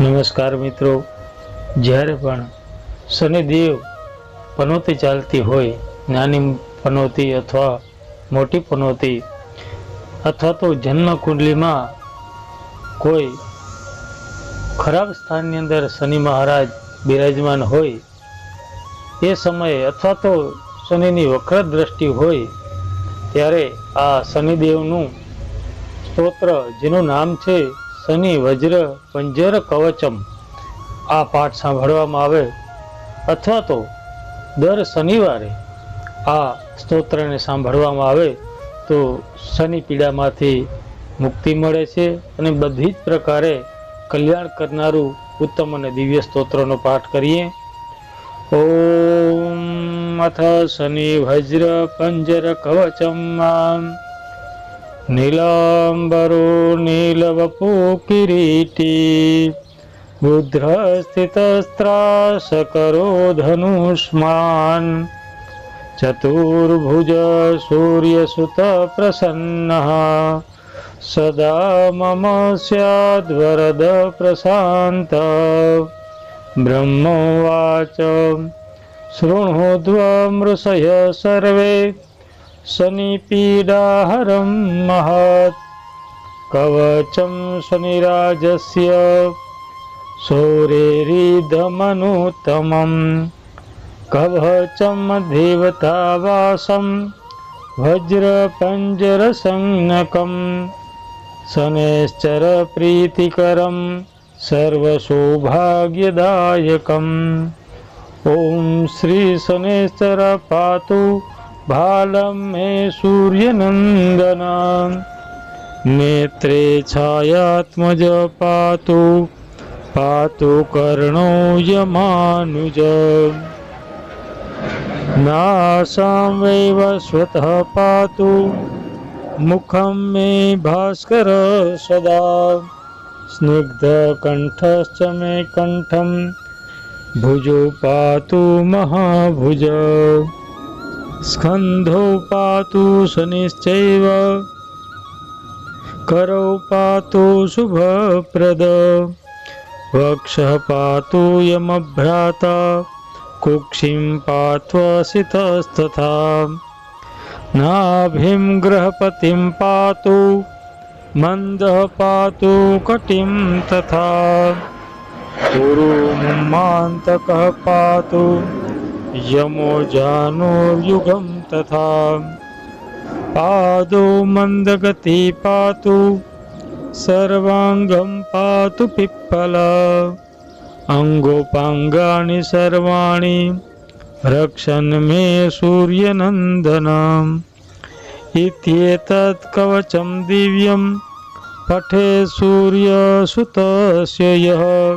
નમસ્કાર મિત્રો. જ્યારે પણ શનિદેવ પનોતી ચાલતી હોય, નાની પનોતી અથવા મોટી પનોતી અથવા તો જન્મ કુંડલીમાં કોઈ ખરાબ સ્થાનની અંદર શનિ મહારાજ બિરાજમાન હોય, એ સમયે અથવા તો શનિની વક્ર દ્રષ્ટિ હોય, ત્યારે આ શનિદેવનું સ્તોત્ર, જેનું નામ છે શનિ, વજ્ર, પંજર, કવચમ આ પાઠ સાંભળવામાં આવે. અથવા તો દર શનિવારે આ સ્તોત્રને સાંભળવામાં આવે તો શનિ પીડામાંથી મુક્તિ મળે છે અને બધી જ પ્રકારે કલ્યાણ કરનારું ઉત્તમ અને દિવ્ય સ્તોત્રનો પાઠ કરીએ. ઓમ અથ શનિ, વજ્ર, પંજર, કવચમ नीलाम्बरो नीलवपु किरीटी बुद्धस्थितस्त्रासकरो धनुष्मान् चतुर्भुज सूर्यसुतप्रसन्नः सदा मम स्याद् वरद प्रशान्त ब्रह्म उवाच शृणुत्वा सर्वे शनिपीडाहरं महत्। कवचं शनिराजस्य शौरेरिदमनुत्तमं कवचं देवतावासं वज्रपञ्जरसंज्ञकं शनैश्चरप्रीतिकरं सर्वसौभाग्यदायकम्। ॐ श्रीशनैश्चर पातु भालं मे सूर्यनन्दन। नेत्रे छायात्मज पातु पातु कर्णो यमानुज। नासां वैव स्वतः पातु मुखं मे भास्कर सदा। स्निग्धकण्ठश्च मे कण्ठं भुजो पातु महाभुज स्कन्धौ पातु शनिश्चैव करौ पातु शुभप्रद वक्षः पातु यमभ्राता कुक्षिं पात्वसितस्तथा नाभिं ग्रहपतिं पातु मन्दः पातु कटिं तथा गुरुमुमान्तकः पातु यमो जानोर्युगं तथा। पादो मन्दगति पातु सर्वाङ्गं पातु पिप्पल। अङ्गोपाङ्गानि सर्वाणि, रक्षन् मे सूर्यनन्दनम् इत्येतत् कवचं दिव्यं, पठे सूर्यसुतस्य यः।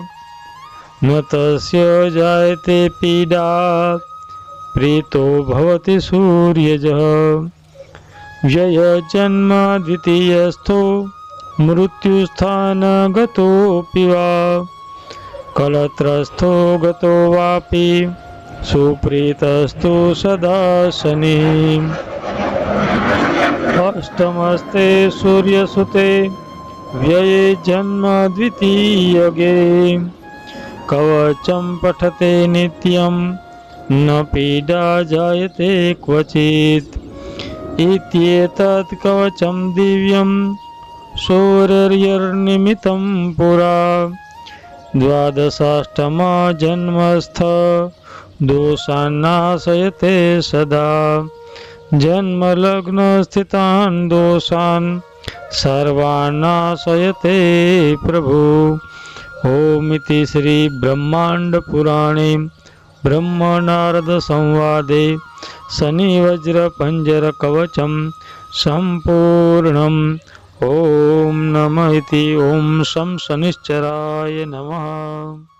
न तस्य जायते पीडा। प्रीतो भवति सूर्यजः। व्ययजन्म द्वितीयस्थो मृत्युस्थानगतोऽपि वा। कलत्रस्थो गतो वापि सुप्रीतस्तु सदा शनिः अष्टमस्ते सूर्यसुते व्यये जन्म द्वितीयगे कवचं पठते नित्यं न पीडा जायते कवचं दिव्यं शौर्यर्निमितं पुरा। द्वादशाष्टमा जन्मस्थ दोषान्नाशयते सदा। जन्मलग्नस्थितान् दोषान् सर्वान्नाशयते प्रभु। ओमिति श्रीब्रह्माण्डपुराणे ब्रह्मनारदसंवादे शनिवज्रपञ्जरकवचं सम्पूर्णम्। ॐ नम इति ॐ शं शनिश्चराय नमः।